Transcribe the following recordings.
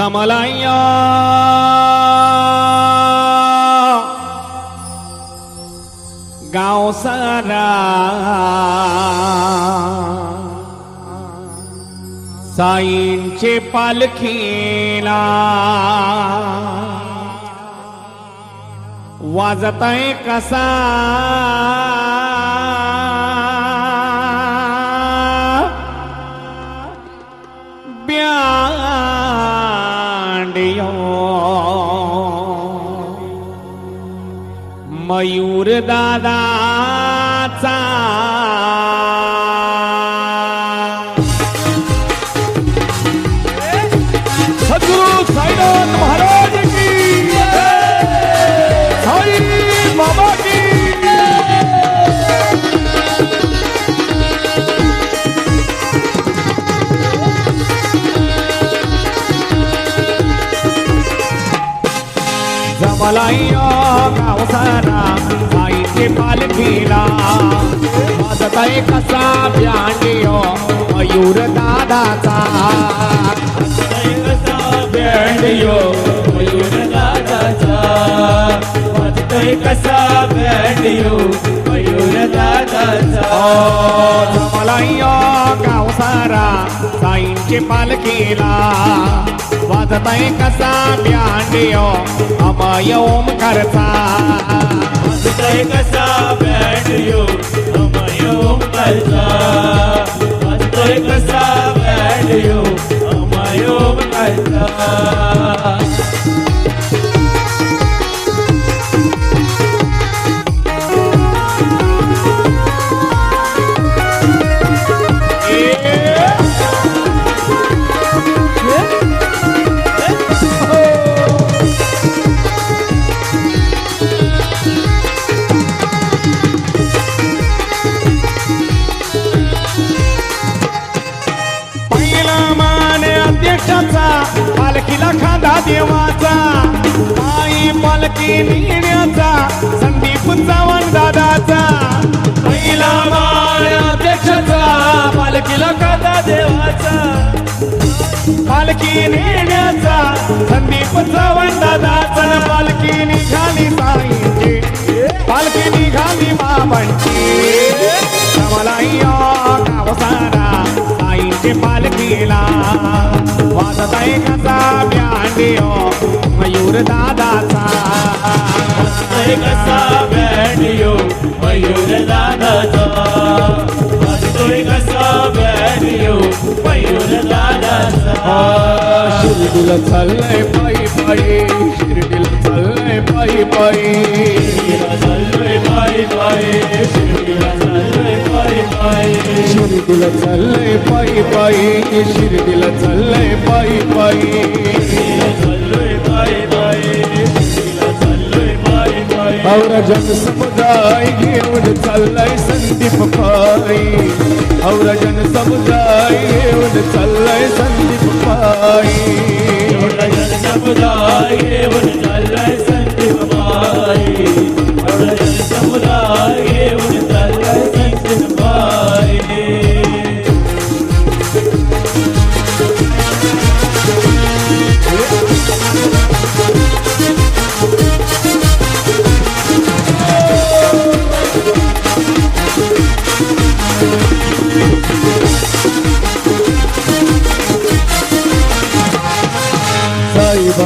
जमलाया गाव सारा। साईंचे पालखीला। वाजत आहे कसा। मयूर दादाचा. सद्गुरु साईनाथ महाराज की साई बाबा की गाव सारा साईचे पालखीला वाजताय कसा ब्यांडियो मयूर दादाचा. वाजताय कसा बँडियो मयूर दादाचा. वाजताय कसा बँडियो मयूर दादाचा जमलाया गाव साईंचे पालखीला. वाजत आहे कसा ब्यांडियो अमय ओमकारचा वाजताय कसा बँडियो अमयो करता वाजताय कसा बँडियो अमयो करता पालखी नेण्याचा. संदीप चव्हाण दादा चल पालखी निघाली साईंची. पालखी निघाली बाबांची. कमलाइया गाव सारा साईंची पालखीला. वाजत आहे कसा ब्यांडियो मयूर दादाचा. कसा बँडियो मयूर दादाचा. कसा बँडियो मयूर शिर्डीला चाललंय पायी पायी शिर्डीला चाललंय पायी पायी. चाललंय पायी पायी शिर्डीला चाललंय पायी पायी. शिर्डीला चाललंय पायी पायी शिर्डीला चाललंय पायी पायी. शिर्डीला पायी पायी. औरा जन समुदाय घेऊन चाललाय संदीप पायी औरा जन समुदाय घेऊन चाललाय संदीप पायी एवढा जनसमुदाय घेऊन चाललाय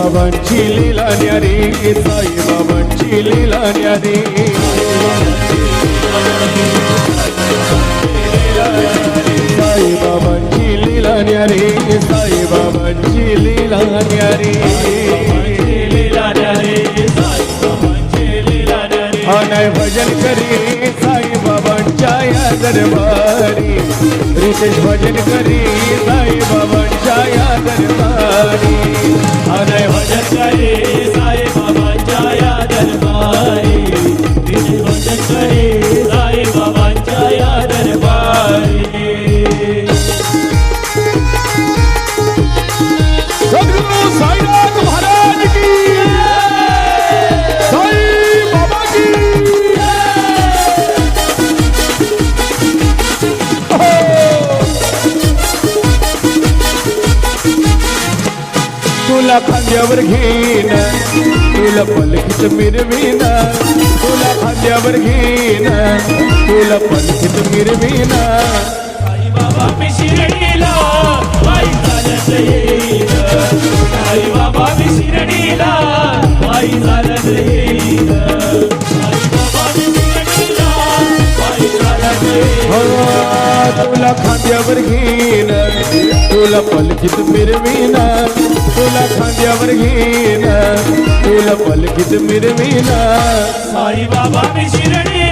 साईबाबांची लीला न्यारी साईबाबांची लीला न्यारी. साईबाबांची लीला न्यारी साईबाबांची लीला न्यारी. लीला न्यारी साई बाबांची लीला न्यारी भजन करी साई या दरबारी रितेश भजन करी साईबाबांच्या या दरबारी. अनय भजन खांद्यावर घेईन. तुला पलकीत मिरवीन. तुला खांद्यावर घेईन. तुला पलकीत मिरवीन. साई बाबा मी शिर्डीला. पायी चालत येईन. साई बाबा मी शिर्डीला. पायी चालत येईन. हो, तुला खांद्यावर घेईन. तुला पलकीत मिरवीन. तुला खांद्यावर घेईन तुला पलकीत मिरवीन साई बाबा मी शिर्डीला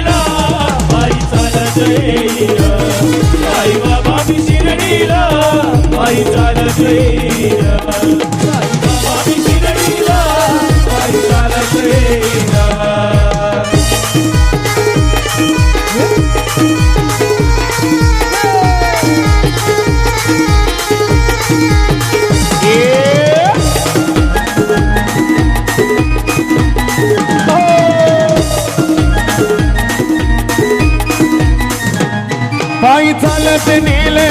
चालत नेले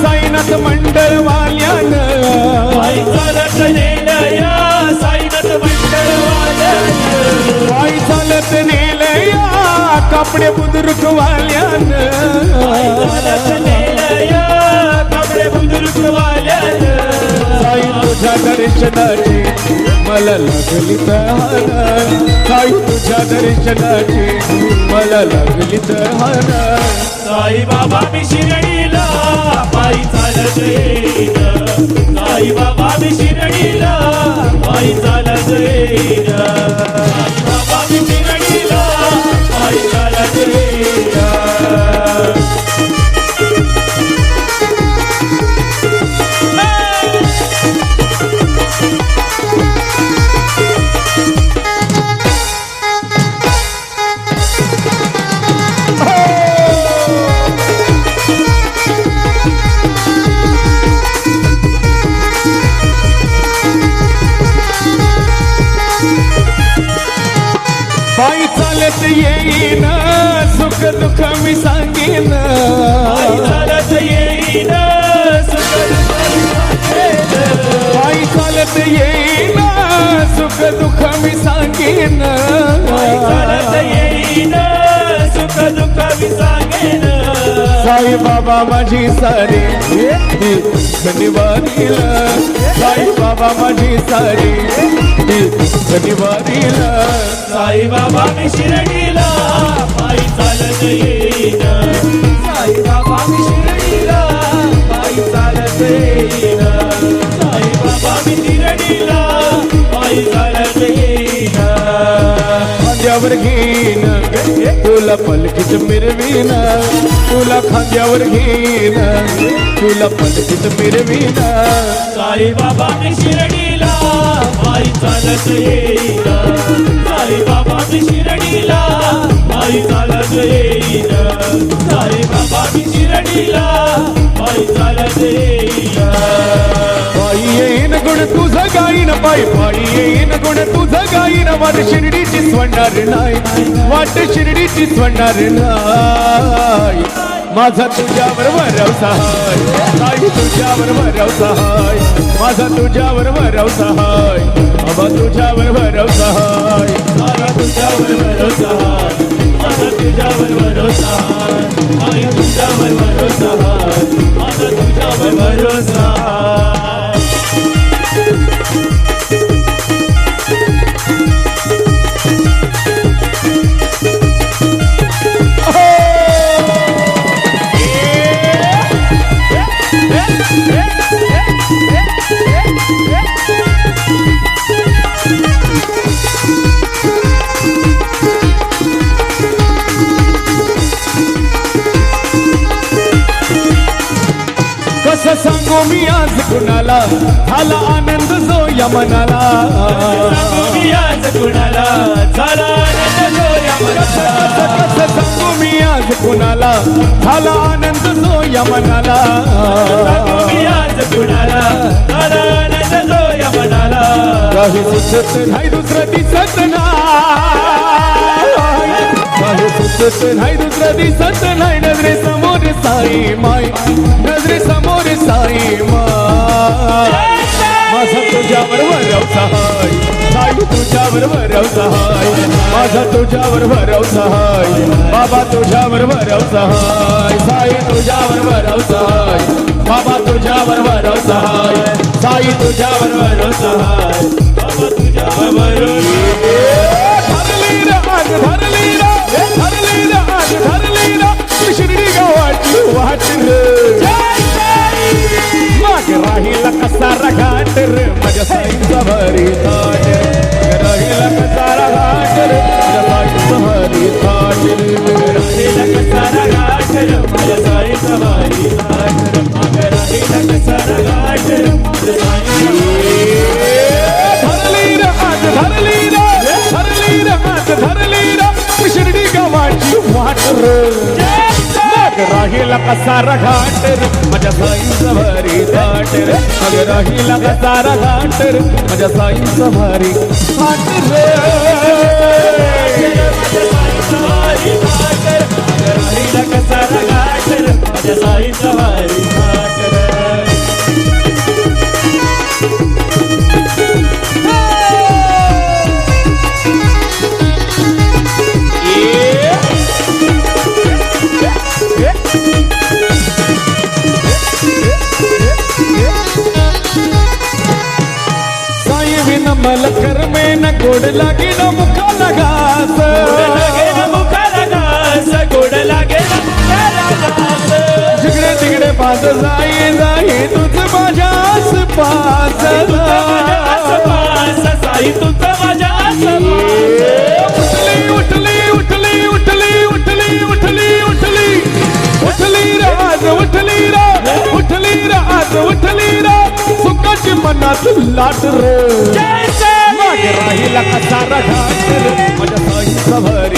साईनाथ मंडळ वाल्यानं पायी चालत नेलं या साईनाथ मंडळवाल्यानं. पायी चालत नेले कपडे बुद्रुक वाल्यानं पायी चालत नेलं या कपडे. साई तुझ्या दर्शनाची मला लागली तहान साई तुझ्या दर्शनाची मला लागली तहान साईबाबा मी शिरडीला पायी चालत पायी चालत येईन सुख दुःख मी सांगेन. चालत येईन सुख दुःख चालत येईन सुख दुःख मी सांगेन. चालत येईन सुख दुःख मी सांगेन. साई बाबा माझी सारी शनिवारीला साई बाबा माझी सारी ही साई बाबा मी शिर्डीला. पायी चालत येईन. साई बाबा मी शिर्डीला. पायी चालत येईन. साई बाबा मी शिर्डीला. पायी चालत येईन. खांद्यावर घेईन. तुला पलकीत मिरवीन. तुला खांद्यावर घेईन. तुला पलकीत मिरवीन. साई बाबा मी शिर्डीला. पायी चालत येईन. मी शिरडीला पायी चालत येईल. साई बाबा मी शिर्डीला पायी चालत येईन पायी येईन गुण तुझं गाईन पायी पायी येईन गुण तुझं गाईन. वाट शिर्डीची स्वणार नाही वाट शिर्डीची स्वणार नाही. माझा तुझ्यावर भरवसा हाय. ताई तुझ्यावर भरवसा हाय. माझा तुझ्यावर भरवसा हाय. बाबा तुझ्यावर भरवसा हाय. मला तुझ्यावर भरवसा हाय. माझा तुझ्यावर भरवसा हाय. कसं सांगू मी आज कुणाला? झाला आनंद जो या मनाला. मी आज कुणाला? झाला आनंद जो या मनाला. कसं सांगू मी आज कुणाला? झाला आनंद जो या मनाला. सांगू मी आज कुणाला? झाला आनंद जो या मनाला. काही सुचत नाही दुसरं दिसत नाही. काही सुचत नाही दुसरं दिसत नाही नजरे समोर साई माय नजरे समोर साई माय माझा तुझ्यावर भरवसा सहाय साई तुझ्यावर भरवसा सहाय माझा तुझ्यावर भरवसा सहाय बाबा तुझ्यावर भरवसा सहाय साई तुझ्यावर भरवसा सहाय बाबा तुझ्यावर भरवसा सहाय साई तुझ्यावर भरवसा सहाय बाबा तुझ्यावर भरोसा राहील कसा रगाट रे? माझ्या साईचा भरी राहिला कसारा घाट रे माझ्या साईचा भारी घाट रे मग राहिला कसारा घाट रे माझ्या साईचा भारी घाट रे पास जाई जाई तुझ माझ्या आसपास तुझं माझ्या आसपास साई तुझं माझ्या आसपास उठली उठली उठली उठली उठली उठली उठली उठली राज उठली रा उठली राज उठली रा सुखाची मनात लाट रे मागे राहिला कसा रघाट रे माझ्या साईचा भरी.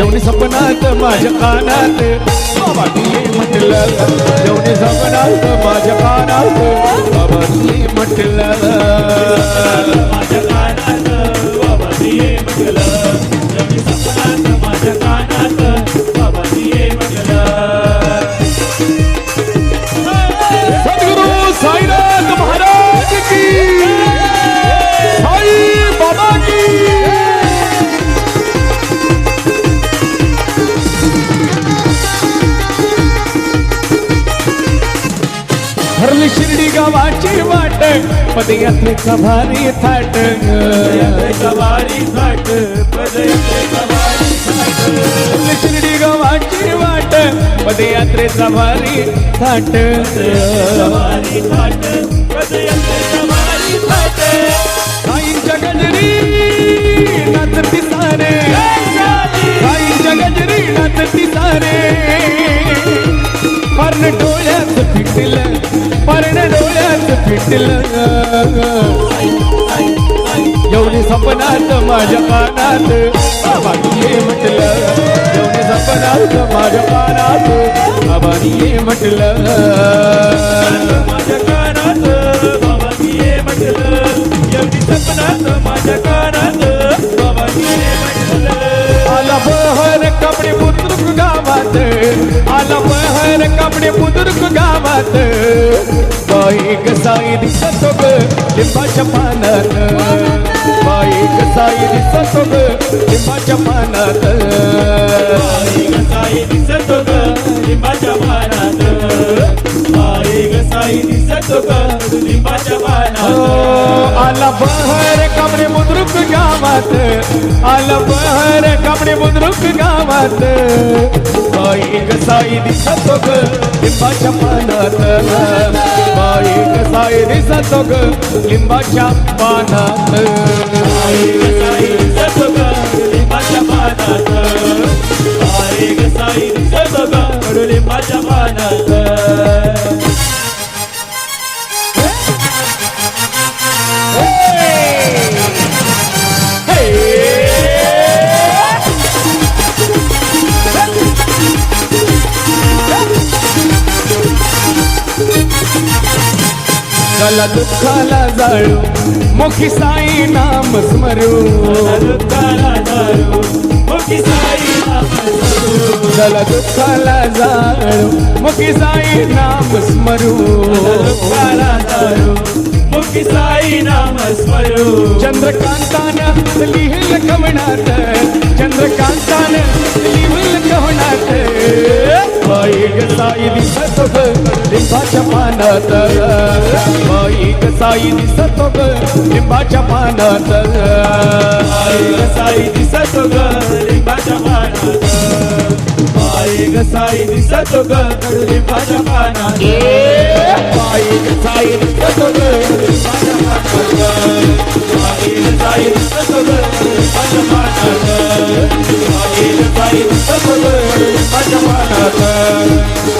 जेवणी सपनात माझ्या कानात. बाबा तुझे म्हटलं जेवणी सपनात माझ्या कानात. बाबा तुझे म्हटलं पदयात्री सवारी थाट सवारी थाट गावाची वाट पदयात्रे सवारी थाट सवारी थाट पदयात्रे सवारी थाट साईंच्या गजरी सारे पर्ण डोळ्यात फिटलं पर्ण डोळ्यात फिटलं. एवढी सपनात माझ्या पानात बाबानी म्हटलं. एवढी सपनात माझ्या कानात बाबानी म्हटलं. माझ्या कानात बाबा म्हटलं. एवढी सपनात माझ्या गावात. आला बहर कपडे बुद्रुक गावात. बाईक साई दिसतो ग लिंबाच्या पानात. बाईक साई दिसतो ग लिंबाच्या पानात. बाईक साई दिसतो ग लिंबाच्या पानात. आई गसाई दिसतो ग लिंबाच्या हो, पानात. आला बहर कपडे बुद्रुक गावात. आला बहर कपडे बुद्रुक गावात. बाईक साई दिसतो ग लिंबाच्या पानात बाईक साई दिसतो ग लिंबाच्या पानात आई गसाई दिसतो ग लिंबाच्या पानात आई चला दुःखाला जाळू. मुखी साई नाम स्मरू. दुःखाला दारू मुखी साई चला दुःखाला जाळू. मुखी साई नाम स्मरू. दुःखाला दारू मुखी साई नाम स्मरू. चंद्रकांतानं लिहिल कवनात चंद्रकांतानं लिहिल बाई ग साई दिसत लिंबाच्या पानात. बाई साई दिसत ग लिंबाच्या पानात. आई साई दिसत ग लिंबाच्या पानात. आई साई दिसत ग कडुलिंबाच्या पानात. बाई ग साई दिसत ग लिंबाच्या पानात. आई साई दिसत ग लिंबाच्या पानात. आई साई दिसत ग लिंबाच्या पानात.